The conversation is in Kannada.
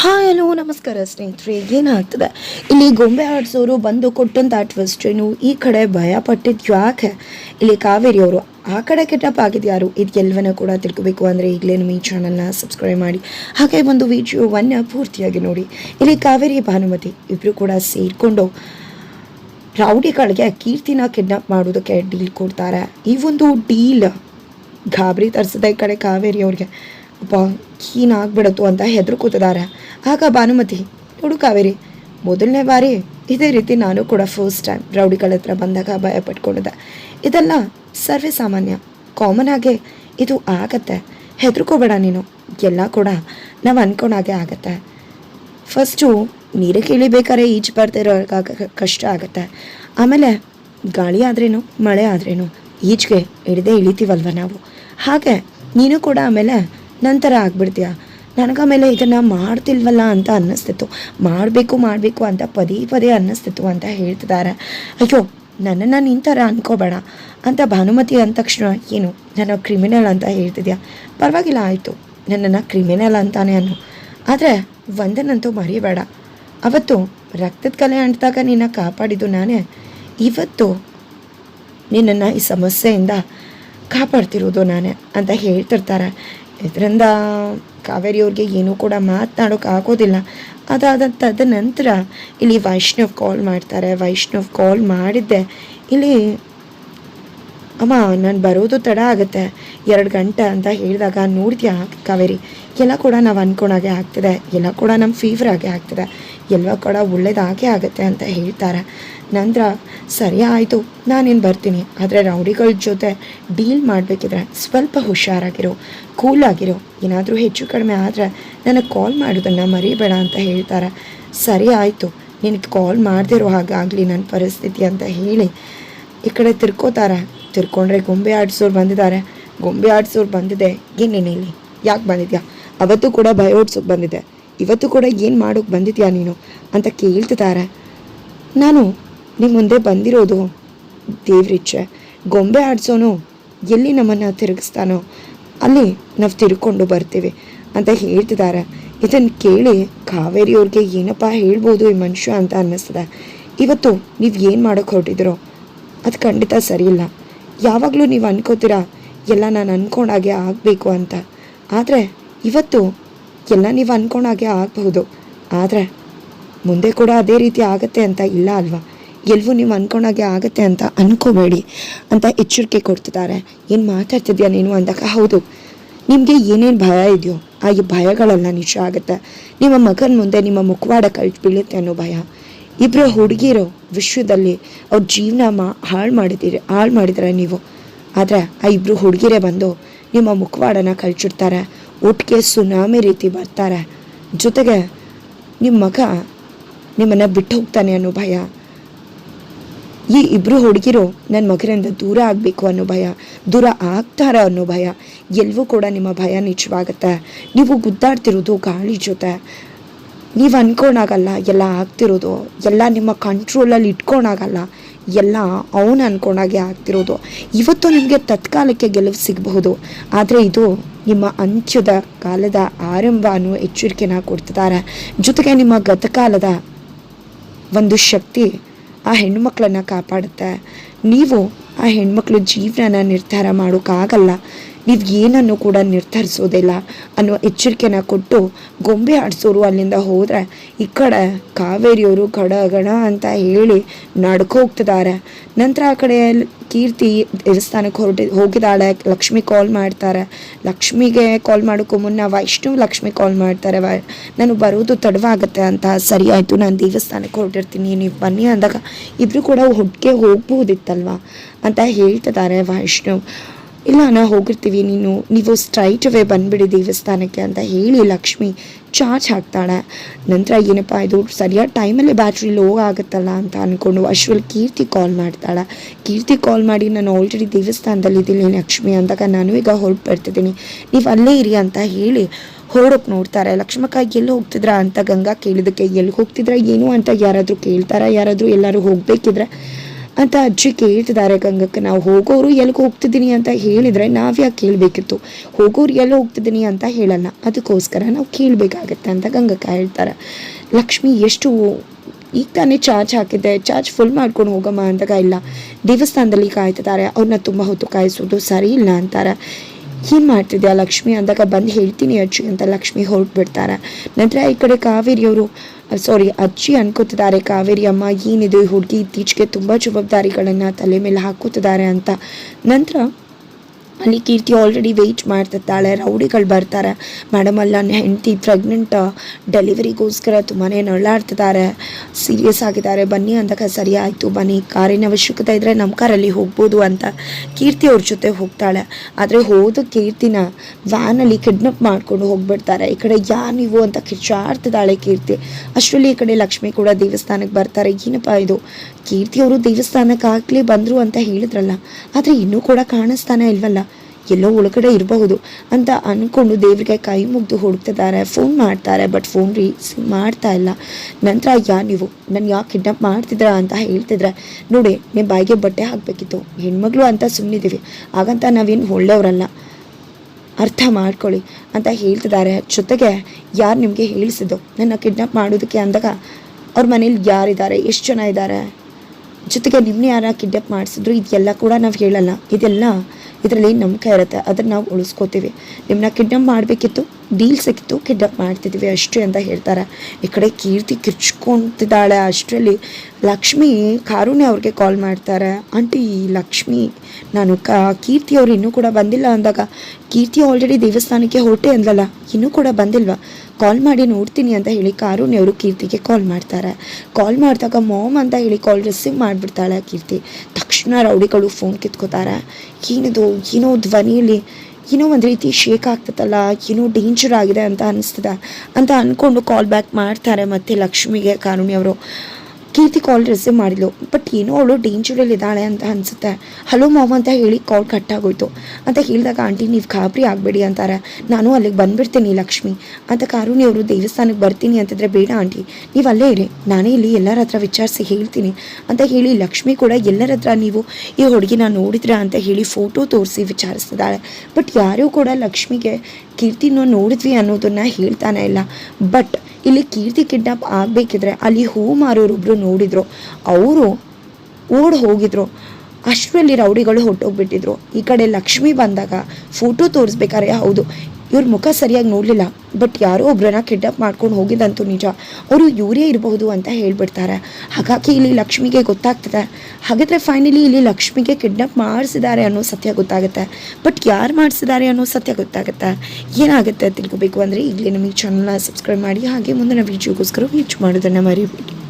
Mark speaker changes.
Speaker 1: ಹಾಯ್ ಹಲೋ ನಮಸ್ಕಾರ ಸ್ನೇಹಿತರೆ, ಏನಾಗ್ತದೆ? ಇಲ್ಲಿ ಗೊಂಬೆ ಆಡಿಸೋರು ಬಂದು ಕೊಟ್ಟಂತ ಟ್ವಿಸ್ಟ್ ಏನು? ಈ ಕಡೆ ಭಯ ಪಟ್ಟಿದ್ದು ಯಾಕೆ? ಇಲ್ಲಿ ಕಾವೇರಿ ಅವರು, ಆ ಕಡೆ ಕೆಟ್ಟಪ್ ಆಗಿದ್ಯಾರು? ಇದು ಎಲ್ಲವನ್ನ ಕೂಡ ತಿಳ್ಕೋಬೇಕು ಅಂದರೆ ಈಗಲೇ ನಮ್ಮ ಈ ಚಾನಲ್ನ ಸಬ್ಸ್ಕ್ರೈಬ್ ಮಾಡಿ. ಹಾಗೆ ಒಂದು ವಿಡಿಯೋವನ್ನು ಪೂರ್ತಿಯಾಗಿ ನೋಡಿ. ಇಲ್ಲಿ ಕಾವೇರಿ, ಭಾನುಮತಿ ಇಬ್ಬರು ಕೂಡ ಸೇರಿಕೊಂಡು ರೌಡಿಗಳಿಗೆ ಕೀರ್ತಿನ ಕಿಡ್ನಾಪ್ ಮಾಡೋದಕ್ಕೆ ಡೀಲ್ ಕೊಡ್ತಾರೆ. ಈ ಒಂದು ಡೀಲ್ ಗಾಬರಿ ತರಿಸಿದೆ ಈ ಕಡೆ ಕಾವೇರಿ ಅವ್ರಿಗೆ. ಅಪ್ಪ ಏನಾಗ್ಬಿಡತ್ತು ಅಂತ ಹೆದರು ಕೂತಿದ್ದಾರೆ ಆಗ ಭಾನುಮತಿ, ನೋಡು ಕಾವೇರಿ, ಮೊದಲನೇ ಬಾರಿ ಇದೇ ರೀತಿ ನಾನು ಕೂಡ ಫಸ್ಟ್ ಟೈಮ್ ರೌಡಿಗಳ ಹತ್ರ ಬಂದಾಗ ಭಯ ಪಟ್ಕೊಂಡಿದ್ದೆ. ಇದೆಲ್ಲ ಸರ್ವೇ ಸಾಮಾನ್ಯ ಕಾಮನ್ ಆಗಿ ಇದು ಆಗತ್ತೆ. ಹೆದರ್ಕೋಬೇಡ ನೀನು, ಎಲ್ಲ ಕೂಡ ನಾವು ಅನ್ಕೊಂಡಾಗೆ ಆಗತ್ತೆ. ಫಸ್ಟು ನೀರಿಗೆ ಇಳಿಬೇಕಾದ್ರೆ ಈಜು ಬರ್ತಿರೋ ಕಷ್ಟ ಆಗುತ್ತೆ. ಆಮೇಲೆ ಗಾಳಿ ಆದ್ರೇನು, ಮಳೆ ಆದ್ರೇನು, ಈಜ್ಗೆ ಹಿಡ್ದೇ ಇಳಿತೀವಲ್ವ ನಾವು. ಹಾಗೆ ನೀನು ಕೂಡ ಆಮೇಲೆ ನಂತರ ಆಗ್ಬಿಡ್ತೀಯ? ನನಗಾಮೇಲೆ ಇದನ್ನು ಮಾಡ್ತಿಲ್ವಲ್ಲ ಅಂತ ಅನ್ನಿಸ್ತಿತ್ತು. ಮಾಡಬೇಕು ಮಾಡಬೇಕು ಅಂತ ಪದೇ ಪದೇ ಅನ್ನಿಸ್ತಿತ್ತು ಅಂತ ಹೇಳ್ತಿದ್ದಾರೆ. ಅಯ್ಯೋ, ನನ್ನನ್ನು ನಿನ್ನ ಥರ ಅನ್ಕೋಬೇಡ ಅಂತ ಭಾನುಮತಿ ಅಂದ ತಕ್ಷಣ, ಏನು, ನಾನು ಕ್ರಿಮಿನಲ್ ಅಂತ ಹೇಳ್ತಿದ್ಯಾ? ಪರವಾಗಿಲ್ಲ, ಆಯಿತು. ನನ್ನನ್ನು ಕ್ರಿಮಿನಲ್ ಅಂತಾನೆ ಅನ್ನು. ಆದರೆ ಒಂದನ್ನಂತೂ ಮರಿಬೇಡ. ಅವತ್ತು ರಕ್ತದ ಕಲೆ ಅಂಟಿದಾಗ ನಿನ್ನ ಕಾಪಾಡಿದ್ದು ನಾನೇ. ಇವತ್ತು ನಿನ್ನನ್ನು ಈ ಸಮಸ್ಯೆಯಿಂದ ಕಾಪಾಡ್ತಿರೋದು ನಾನೇ ಅಂತ ಹೇಳ್ತಿರ್ತಾರೆ. ಇದರಿಂದ ಕಾವೇರಿಯವ್ರಿಗೆ ಏನೂ ಕೂಡ ಮಾತನಾಡೋಕೆ ಆಗೋದಿಲ್ಲ. ಅದಾದ ತದನಂತರ ಇಲ್ಲಿ ವೈಷ್ಣವ್ ಕಾಲ್ ಮಾಡ್ತಾರೆ. ವೈಷ್ಣವ್ ಕಾಲ್ ಮಾಡಿದ್ದೆ. ಇಲ್ಲಿ ಅಮ್ಮ, ನಾನು ಬರೋದು ತಡ ಆಗುತ್ತೆ. ಎರಡು ಗಂಟೆ ಅಂತ ಹೇಳಿದಾಗ ನೋಡ್ತೀಯಾ ಕಾವೇರಿ? ಎಲ್ಲ ಕೂಡ ನಾವು ಅಂದ್ಕೊಂಡಾಗೆ ಆಗ್ತದೆ. ಎಲ್ಲ ಕೂಡ ನಮ್ಮ ಫೀವರ್ ಆಗೇ ಆಗ್ತದೆ. ಎಲ್ಲ ಕೂಡ ಒಳ್ಳೇದಾಗೇ ಆಗುತ್ತೆ ಅಂತ ಹೇಳ್ತಾರೆ. ನಂತರ ಸರಿ ಆಯಿತು, ನಾನೇನು ಬರ್ತೀನಿ. ಆದರೆ ರೌಡಿಗಳ ಜೊತೆ ಡೀಲ್ ಮಾಡಬೇಕಿದ್ರೆ ಸ್ವಲ್ಪ ಹುಷಾರಾಗಿರೋ ಆಗಿರೋ. ಏನಾದರೂ ಹೆಚ್ಚು ಕಡಿಮೆ ಆದರೆ ನನಗೆ ಕಾಲ್ ಮಾಡೋದನ್ನು ಮರಿಬೇಡ ಅಂತ ಹೇಳ್ತಾರೆ. ಸರಿ ಆಯಿತು, ನಿನಗೆ ಕಾಲ್ ಮಾಡದಿರೋ ಹಾಗಾಗಲಿ ನನ್ನ ಪರಿಸ್ಥಿತಿ ಅಂತ ಹೇಳಿ ಈ ಕಡೆ ತಿರ್ಕೋತಾರೆ. ತಿರ್ಕೊಂಡ್ರೆ ಗೊಂಬೆ ಆಡಿಸೋರು ಬಂದಿದ್ದಾರೆ. ಗೊಂಬೆ ಆಡಿಸೋರು ಬಂದಿದೆ. ಏನೇನು ಇಲ್ಲಿ? ಯಾಕೆ ಬಂದಿದ್ಯಾ? ಅವತ್ತು ಕೂಡ ಭಯ ಓಡಿಸೋಕೆ ಬಂದಿದೆ ಇವತ್ತು ಕೂಡ ಏನು ಮಾಡೋಕೆ ಬಂದಿದ್ಯಾ ನೀನು ಅಂತ ಕೇಳ್ತಿದ್ದಾರೆ. ನಾನು ನಿಮ್ಮ ಮುಂದೆ ಬಂದಿರೋದು ದೇವ್ರಿಚ್ಛೆ. ಗೊಂಬೆ ಆಡಿಸೋನು ಎಲ್ಲಿ ನಮ್ಮನ್ನು ತಿರುಗಿಸ್ತಾನೋ ಅಲ್ಲಿ ನಾವು ತಿರ್ಕೊಂಡು ಬರ್ತೀವಿ ಅಂತ ಹೇಳ್ತಿದ್ದಾರೆ. ಇದನ್ನು ಕೇಳಿ ಕಾವೇರಿಯವ್ರಿಗೆ ಏನಪ್ಪ ಹೇಳ್ಬೋದು ಈ ಮನುಷ್ಯ ಅಂತ ಅನ್ನಿಸ್ತದೆ. ಇವತ್ತು ನೀವು ಏನು ಮಾಡೋಕ್ಕೆ ಹೊರಟಿದ್ರು? ಅದು ಖಂಡಿತ ಸರಿಯಿಲ್ಲ ಯಾವಾಗಲೂ ನೀವು ಅನ್ಕೋತೀರಾ, ಎಲ್ಲ ನಾನು ಅನ್ಕೊಂಡಾಗೆ ಆಗಬೇಕು ಅಂತ. ಆದರೆ ಇವತ್ತು ಎಲ್ಲ ನೀವು ಅನ್ಕೊಂಡಾಗೆ ಆಗಬಹುದು. ಆದರೆ ಮುಂದೆ ಕೂಡ ಅದೇ ರೀತಿ ಆಗತ್ತೆ ಅಂತ ಇಲ್ಲ ಅಲ್ವಾ? ಎಲ್ವೂ ನೀವು ಅನ್ಕೊಂಡಾಗೆ ಆಗತ್ತೆ ಅಂತ ಅನ್ಕೋಬೇಡಿ ಅಂತ ಎಚ್ಚರಿಕೆ ಕೊಡ್ತಿದ್ದಾರೆ. ಏನು ಮಾತಾಡ್ತಿದ್ಯಾ ನೀನು ಅಂದಾಗ, ಹೌದು, ನಿಮಗೆ ಏನೇನು ಭಯ ಇದೆಯೋ, ಆ ಭಯಗಳೆಲ್ಲ ನಿಜ ಆಗುತ್ತೆ. ನಿಮ್ಮ ಮಗನ ಮುಂದೆ ನಿಮ್ಮ ಮುಖವಾಡ ಕಳ್ಸಿ ಬೀಳುತ್ತೆ ಅನ್ನೋ ಭಯ. ಇಬ್ಬರು ಹುಡುಗಿರು ವಿಶ್ವದಲ್ಲಿ ಅವ್ರ ಜೀವನ ಮಾ, ಹಾಳು ಮಾಡಿದ್ದೀರಿ ಹಾಳು ಮಾಡಿದ್ರೆ ನೀವು. ಆದರೆ ಆ ಇಬ್ಬರು ಹುಡುಗಿರೇ ಬಂದು ನಿಮ್ಮ ಮುಖವಾಡನ ಕಳ್ಚಿಡ್ತಾರೆ ಒಟ್ಟಿಗೆ ಸುನಾಮಿ ರೀತಿ ಬರ್ತಾರೆ. ಜೊತೆಗೆ ನಿಮ್ಮ ಮಗ ನಿಮ್ಮನ್ನು ಬಿಟ್ಟು ಹೋಗ್ತಾನೆ ಅನ್ನೋ ಭಯ. ಈ ಇಬ್ಬರು ಹುಡುಗಿರು ನನ್ನ ಮಗನಿಂದ ದೂರ ಆಗಬೇಕು ಅನ್ನೋ ಭಯ, ದೂರ ಆಗ್ತಾರ ಅನ್ನೋ ಭಯ. ಎಲ್ಲವೂ ಕೂಡ ನಿಮ್ಮ ಭಯ ನಿಜವಾಗುತ್ತೆ. ನೀವು ಗುದ್ದಾಡ್ತಿರೋದು ಗಾಳಿ ಜೊತೆ. ನೀವು ಅನ್ಕೊಳಾಗಲ್ಲ ಎಲ್ಲ ಆಗ್ತಿರೋದು. ಎಲ್ಲ ನಿಮ್ಮ ಕಂಟ್ರೋಲಲ್ಲಿ ಇಟ್ಕೊಳಾಗಲ್ಲ ಎಲ್ಲ ಅವನು ಅನ್ಕೊಂಡಾಗೆ ಆಗ್ತಿರೋದು. ಇವತ್ತು ನಿಮಗೆ ತತ್ಕಾಲಕ್ಕೆ ಗೆಲುವು ಸಿಗಬಹುದು. ಆದರೆ ಇದು ನಿಮ್ಮ ಅಂತ್ಯದ ಕಾಲದ ಆರಂಭ ಅನ್ನೋ ಎಚ್ಚರಿಕೆನ ಕೊಡ್ತಿದ್ದಾರೆ. ಜೊತೆಗೆ ನಿಮ್ಮ ಗತಕಾಲದ ಒಂದು ಶಕ್ತಿ ಆ ಹೆಣ್ಮಕ್ಳನ್ನ ಕಾಪಾಡುತ್ತೆ. ನೀವು ಆ ಹೆಣ್ಮಕ್ಳು ಜೀವನನ ನಿರ್ಧಾರ ಮಾಡೋಕ್ಕಾಗಲ್ಲ. ನೀವು ಏನನ್ನು ಕೂಡ ನಿರ್ಧರಿಸೋದಿಲ್ಲ ಅನ್ನೋ ಎಚ್ಚರಿಕೆನ ಕೊಟ್ಟು ಗೊಂಬೆ ಆಡಿಸೋರು ಅಲ್ಲಿಂದ ಹೋದರೆ ಈ ಕಡೆ ಕಾವೇರಿಯವರು ಗಡಗಣ ಗಡ ಅಂತ ಹೇಳಿ ನಡ್ಕೋಗ್ತಿದ್ದಾರೆ. ನಂತರ ಆ ಕಡೆ ಕೀರ್ತಿ ದೇವಸ್ಥಾನಕ್ಕೆ ಹೊರಟಿ ಹೋಗಿದ್ದಾಳೆ, ಲಕ್ಷ್ಮಿ ಕಾಲ್ ಮಾಡ್ತಾರೆ. ಲಕ್ಷ್ಮಿಗೆ ಕಾಲ್ ಮಾಡೋಕ್ಕೂ ಮುನ್ನ ವೈಷ್ಣವ್ ಲಕ್ಷ್ಮಿ ಕಾಲ್ ಮಾಡ್ತಾರೆ, ವ, ನಾನು ಬರೋದು ತಡವಾಗುತ್ತೆ ಅಂತ. ಸರಿ ಆಯಿತು ನಾನು ದೇವಸ್ಥಾನಕ್ಕೆ ಹೊರಟಿರ್ತೀನಿ, ನೀವು ಬನ್ನಿ ಅಂದಾಗ ಇಬ್ಬರು ಕೂಡ ಒಟ್ಟಿಗೆ ಹೋಗ್ಬೋದಿತ್ತಲ್ವ? ಅಂತ ಹೇಳ್ತಿದ್ದಾರೆ ವೈಷ್ಣವ್ ಇಲ್ಲ ಅಣ್ಣ ಹೋಗಿರ್ತೀವಿ. ನೀನು, ನೀವು ಸ್ಟ್ರೈಟ್ ಅವೇ ಬಂದ್ಬಿಡಿ ದೇವಸ್ಥಾನಕ್ಕೆ ಅಂತ ಹೇಳಿ ಲಕ್ಷ್ಮಿ ಚಾರ್ಜ್ ಹಾಕ್ತಾಳೆ. ನಂತರ ಏನಪ್ಪ ಇದು, ಸರಿಯಾದ ಟೈಮಲ್ಲಿ ಬ್ಯಾಟ್ರಿ ಲೋ ಆಗುತ್ತಲ್ಲ ಅಂತ ಅಂದ್ಕೊಂಡು ಅಶ್ವಲ್ ಕೀರ್ತಿ ಕಾಲ್ ಮಾಡ್ತಾಳೆ. ಕೀರ್ತಿ ಕಾಲ್ ಮಾಡಿ, ನಾನು ಆಲ್ರೆಡಿ ದೇವಸ್ಥಾನದಲ್ಲಿ ಇದ್ದೀನಿ ಲಕ್ಷ್ಮಿ ಅಂದಾಗ ನಾನು ಈಗ ಹೊರಟು ಬರ್ತಿದ್ದೀನಿ. ನೀವು ಅಲ್ಲೇ ಇರಿ ಅಂತ ಹೇಳಿ ಹೊರಡೋಕೆ ನೋಡ್ತಾರೆ. ಲಕ್ಷ್ಮಕ್ಕ, ಎಲ್ಲಿ ಹೋಗ್ತಿದ್ರಾ ಅಂತ ಗಂಗಾ ಕೇಳಿದಕ್ಕೆ ಎಲ್ಲಿ ಹೋಗ್ತಿದ್ರ, ಏನು ಅಂತ ಯಾರಾದರೂ ಕೇಳ್ತಾರ? ಯಾರಾದರೂ ಎಲ್ಲರೂ ಹೋಗಬೇಕಿದ್ರೆ? ಅಂತ ಅಜ್ಜಿ ಕೇಳ್ತಿದ್ದಾರೆ ಗಂಗಕ್ಕೆ, ನಾವು ಹೋಗೋರು ಎಲ್ಲಿಗೆ ಹೋಗ್ತಿದ್ದೀನಿ ಅಂತ ಹೇಳಿದರೆ ನಾವು ಕೇಳಬೇಕಿತ್ತು? ಹೋಗೋರು ಎಲ್ಲಿ ಹೋಗ್ತಿದ್ದೀನಿ ಅಂತ ಹೇಳಲ್ಲ, ಅದಕ್ಕೋಸ್ಕರ ನಾವು ಕೇಳಬೇಕಾಗತ್ತೆ ಅಂತ ಗಂಗಕ್ಕ ಹೇಳ್ತಾರೆ. ಲಕ್ಷ್ಮಿ, ಎಷ್ಟು ಈಗ ತಾನೇ ಚಾರ್ಜ್ ಹಾಕಿದ್ದೆ, ಚಾರ್ಜ್ ಫುಲ್ ಮಾಡ್ಕೊಂಡು ಹೋಗಮ್ಮ ಅಂತ ಇಲ್ಲ. ದೇವಸ್ಥಾನದಲ್ಲಿ ಕಾಯ್ತಿದ್ದಾರೆ, ಅವ್ರನ್ನ ತುಂಬ ಹೊತ್ತು ಕಾಯಿಸೋದು ಸರಿ ಇಲ್ಲ ಅಂತಾರೆ. ಏನು ಮಾಡ್ತಿದ್ಯಾ ಲಕ್ಷ್ಮಿ ಅಂದಾಗ ಬಂದು ಹೇಳ್ತೀನಿ ಅಜ್ಜಿ ಅಂತ ಲಕ್ಷ್ಮಿ ಹೊರಟ್ಬಿಡ್ತಾರೆ ನಂತರ ಈ ಕಡೆ ಕಾವೇರಿಯವರು ಸಾರಿ ಅಜ್ಜಿ ಅನ್ಕೋತಿದ್ದಾರೆ. ಕಾವೇರಿ ಅಮ್ಮ ಏನಿದೆ, ಈ ಹುಡುಗಿ ಇತ್ತೀಚೆಗೆ ತುಂಬ ಜವಾಬ್ದಾರಿಗಳನ್ನು ತಲೆ ಮೇಲೆ ಹಾಕುತ್ತಿದ್ದಾರೆ ಅಂತ. ನಂತರ ಅಲ್ಲಿ ಕೀರ್ತಿ ಆಲ್ರೆಡಿ ವೆಯ್ಟ್ ಮಾಡ್ತಿರ್ತಾಳೆ, ರೌಡಿಗಳು ಬರ್ತಾರೆ. ಮೇಡಮ್ ಅಲ್ಲ ನನ್ನ ಹೆಂಡತಿ ಪ್ರೆಗ್ನೆಂಟ್ ಡೆಲಿವರಿಗೋಸ್ಕರ ತುಂಬಾ ನಳ್ಳಾಡ್ತಿದ್ದಾರೆ ಸೀರಿಯಸ್ ಆಗಿದ್ದಾರೆ. ಬನ್ನಿ ಅಂದಾಗ ಸರಿ ಆಯಿತು, ಬನ್ನಿ. ಕಾರಿನ ಅವಶ್ಯಕತೆ ಇದ್ದರೆ ನಮ್ಮ ಕಾರಲ್ಲಿ ಹೋಗ್ಬೋದು ಅಂತ ಕೀರ್ತಿ ಅವ್ರ ಜೊತೆ ಹೋಗ್ತಾಳೆ. ಆದರೆ ಹೋದ ಕೀರ್ತಿನ ವ್ಯಾನಲ್ಲಿ ಕಿಡ್ನಪ್ ಮಾಡ್ಕೊಂಡು ಹೋಗ್ಬಿಡ್ತಾರೆ. ಈ ಕಡೆ ಯಾ ನೀವು ಅಂತ ಕಿರ್ಚಾಡ್ತಿದ್ದಾಳೆ ಕೀರ್ತಿ. ಅಷ್ಟರಲ್ಲಿ ಈ ಕಡೆ ಲಕ್ಷ್ಮಿ ಕೂಡ ದೇವಸ್ಥಾನಕ್ಕೆ ಬರ್ತಾರೆ. ಏನಪ್ಪ ಇದು? ಕೀರ್ತಿ ಅವರು ದೇವಸ್ಥಾನಕ್ಕೆ ಆಗ್ಲೇ ಬಂದರು ಅಂತ ಹೇಳಿದ್ರಲ್ಲ, ಆದರೆ ಇನ್ನೂ ಕೂಡ ಕಾಣಿಸ್ತಾನೆ ಇಲ್ವಲ್ಲ? ಎಲ್ಲೋ ಒಳಗಡೆ ಇರಬಹುದು ಅಂತ ಅಂದ್ಕೊಂಡು ದೇವ್ರಿಗೆ ಕೈ ಮುಗ್ದು ಹುಡುಕ್ತಿದ್ದಾರೆ ಫೋನ್ ಮಾಡ್ತಾರೆ ಬಟ್ ಫೋನ್ ರೀಸ್ ಮಾಡ್ತಾ ಇಲ್ಲ. ನಂತರ, ಯಾ ನೀವು? ನನ್ನ ಯಾಕೆ ಕಿಡ್ನಾಪ್ ಮಾಡ್ತಿದ್ರ ಅಂತ ಹೇಳ್ತಿದ್ರೆ, ನೋಡಿ ನಿಮ್ಮ ಬಾಯಿಗೆ ಬಟ್ಟೆ ಹಾಕಬೇಕಿತ್ತು. ಹೆಣ್ಮಗಳು ಅಂತ ಸುಮ್ಮನಿದ್ದೀವಿ ಹಾಗಂತ ನಾವೇನು ಒಳ್ಳೆಯವರಲ್ಲ. ಅರ್ಥ ಮಾಡ್ಕೊಳ್ಳಿ ಅಂತ ಹೇಳ್ತಿದ್ದಾರೆ. ಜೊತೆಗೆ, ಯಾರು ನಿಮಗೆ ಹೇಳಿಸಿದ್ದು? ನನ್ನ ಕಿಡ್ನಾಪ್ ಮಾಡೋದಕ್ಕೆ ಅಂದಾಗ, ಅವ್ರ ಮನೇಲಿ ಯಾರಿದ್ದಾರೆ? ಎಷ್ಟು ಜನ ಇದ್ದಾರೆ? ಜೊತೆಗೆ ನಿಮ್ಮನ್ನ ಯಾರ ಕಿಡ್ನಾಪ್ ಮಾಡಿಸಿದ್ರು, ಇದೆಲ್ಲ ಕೂಡ ನಾವು ಹೇಳಲ್ಲ. ಇದೆಲ್ಲ ಇದರಲ್ಲಿ ನಂಬಿಕೆ ಇರುತ್ತೆ. ಅದನ್ನು ನಾವು ಉಳಿಸ್ಕೋತೀವಿ. ನಿಮ್ಮನ್ನ ಕಿಡ್ನಾಪ್ ಮಾಡಬೇಕಿತ್ತು. ಡೀಲ್ ಸಿಕ್ಕಿತ್ತು ಕಿಡ್ನಾಪ್ ಮಾಡ್ತಿದ್ವಿ, ಅಷ್ಟೇ ಅಂತ ಹೇಳ್ತಾರೆ. ಈ ಕಡೆ ಕೀರ್ತಿ ಕಿರ್ಚ್ಕೊಂತಿದ್ದಾಳೆ. ಅಷ್ಟರಲ್ಲಿ ಲಕ್ಷ್ಮಿ ಕಾರುಣೆ ಅವ್ರಿಗೆ ಕಾಲ್ ಮಾಡ್ತಾರೆ. ಆಂಟಿ, ಲಕ್ಷ್ಮಿ, ನಾನು ಕ, ಕೀರ್ತಿ ಅವ್ರು ಇನ್ನೂ ಕೂಡ ಬಂದಿಲ್ಲ ಅಂದಾಗ, ಕೀರ್ತಿ ಆಲ್ರೆಡಿ ದೇವಸ್ಥಾನಕ್ಕೆ ಹೊರಟೆ ಅಂದಲ್ಲ ಇನ್ನೂ ಕೂಡ ಬಂದಿಲ್ವಾ? ಕಾಲ್ ಮಾಡಿ ನೋಡ್ತೀನಿ ಅಂತ ಹೇಳಿ ಕಾರುಣೆ ಅವರು ಕೀರ್ತಿಗೆ ಕಾಲ್ ಮಾಡ್ತಾರೆ. ಕಾಲ್ ಮಾಡಿದಾಗ ಮಾಮ್ ಅಂತ ಹೇಳಿ ಕಾಲ್ ರಿಸೀವ್ ಮಾಡಿಬಿಡ್ತಾಳೆ ಕೀರ್ತಿ. ತಕ್ಷಣ ರೌಡಿಗಳು ಫೋನ್ ಕಿತ್ಕೋತಾರೆ. ಏನಿದು, ಏನೋ ಧ್ವನಿಯಲ್ಲಿ ಏನೋ ಒಂದು ರೀತಿ ಶೇಕ್ ಆಗ್ತದಲ್ಲ ಏನೋ ಡೇಂಜರ್ ಆಗಿದೆ ಅಂತ ಅನಿಸ್ತದೆ. ಅಂತ ಅಂದ್ಕೊಂಡು ಕಾಲ್ ಬ್ಯಾಕ್ ಮಾಡ್ತಾರೆ ಮತ್ತು ಲಕ್ಷ್ಮಿಗೆ, ಕಾರುಣ್ಯ ಅವರು. ಕೀರ್ತಿ ಕಾಲ್ ರಿಸೀವ್ ಮಾಡಿದ್ಲು. ಬಟ್ ಏನೋ ಅವಳು ಡೇಂಜರಲ್ಲಿ ಇದ್ದಾಳೆ ಅಂತ ಅನಿಸುತ್ತೆ. ಹಲೋ ಮಾವ ಅಂತ ಹೇಳಿ ಕಾಲ್ ಕಟ್ ಆಗೋಯ್ತು. ಅಂತ ಹೇಳಿದಾಗ, ಆಂಟಿ, ನೀವು ಗಾಬರಿ ಆಗಬೇಡಿ ಅಂತಾರೆ. ನಾನು ಅಲ್ಲಿಗೆ ಬಂದುಬಿಡ್ತೀನಿ ಲಕ್ಷ್ಮಿ. ಅಂತ ಕಾರುಣಿ ಅವರು ದೇವಸ್ಥಾನಕ್ಕೆ ಬರ್ತೀನಿ ಅಂತಂದರೆ, ಬೇಡ ಆಂಟಿ, ನೀವು ಅಲ್ಲೇ ಇರಿ. ನಾನೇ ಇಲ್ಲಿ ಎಲ್ಲರ ಹತ್ರ ವಿಚಾರಿಸಿ ಹೇಳ್ತೀನಿ ಅಂತ ಹೇಳಿ ಲಕ್ಷ್ಮಿ ಕೂಡ, ಎಲ್ಲರ ಹತ್ರ ನೀವು ಈ ಹುಡುಗಿನ ನೋಡಿದ್ರ? ಅಂತ ಹೇಳಿ ಫೋಟೋ ತೋರಿಸಿ ವಿಚಾರಿಸ್ತಿದ್ದಾಳೆ. ಬಟ್ ಯಾರೂ ಕೂಡ ಲಕ್ಷ್ಮಿಗೆ ಕೀರ್ತಿನ ನೋಡಿದ್ವಿ ಅನ್ನೋದನ್ನು ಹೇಳ್ತಾನೆ ಇಲ್ಲ. ಬಟ್ ಇಲ್ಲಿ ಕೀರ್ತಿ ಕಿಡ್ನಾಪ್ ಆಗಬೇಕಿದ್ರೆ ಅಲ್ಲಿ ಹೂ ಮಾರೋರೊಬ್ರು ನೋಡಿದ್ರು. ಅವರು ಓಡ್ ಹೋಗಿದ್ರು. ಅಷ್ಟರಲ್ಲಿ ರೌಡಿಗಳು ಹೊಟ್ಟೋಗ್ಬಿಟ್ಟಿದ್ರು ಈ ಕಡೆ ಲಕ್ಷ್ಮಿ ಬಂದಾಗ ಫೋಟೋ ತೋರಿಸ್ಬೇಕಾದ್ರೆ ಹೌದು. ಇವ್ರ ಮುಖ ಸರಿಯಾಗಿ ನೋಡಲಿಲ್ಲ ಬಟ್ ಯಾರೋ ಒಬ್ರನ್ನ ಕಿಡ್ನಾಪ್ ಮಾಡ್ಕೊಂಡು ಹೋಗಿದ್ದಂತೂ ನಿಜ. ಅವರು ಇವರೇ ಇರಬಹುದು ಅಂತ ಹೇಳ್ಬಿಡ್ತಾರೆ. ಹಾಗಾಗಿ ಇಲ್ಲಿ ಲಕ್ಷ್ಮಿಗೆ ಗೊತ್ತಾಗ್ತದೆ. ಹಾಗಾದರೆ ಫೈನಲಿ ಇಲ್ಲಿ ಲಕ್ಷ್ಮಿಗೆ ಕಿಡ್ನಾಪ್ ಮಾಡಿಸಿದ್ದಾರೆ ಅನ್ನೋ ಸತ್ಯ ಗೊತ್ತಾಗುತ್ತೆ. ಬಟ್ ಯಾರು ಮಾಡಿಸಿದ್ದಾರೆ ಅನ್ನೋ ಸತ್ಯ ಗೊತ್ತಾಗುತ್ತೆ. ಏನಾಗುತ್ತೆ ತಿಳ್ಕೊಬೇಕು ಅಂದರೆ ಈಗಲೇ ನಮಗೆ ಚಾನಲ್ನ ಸಬ್ಸ್ಕ್ರೈಬ್ ಮಾಡಿ, ಹಾಗೆ ಮುಂದಿನ ವೀಡಿಯೋಗೋಸ್ಕರ ವೀಚ್ ಮಾಡೋದನ್ನು ಮರಿಬೇಡಿ.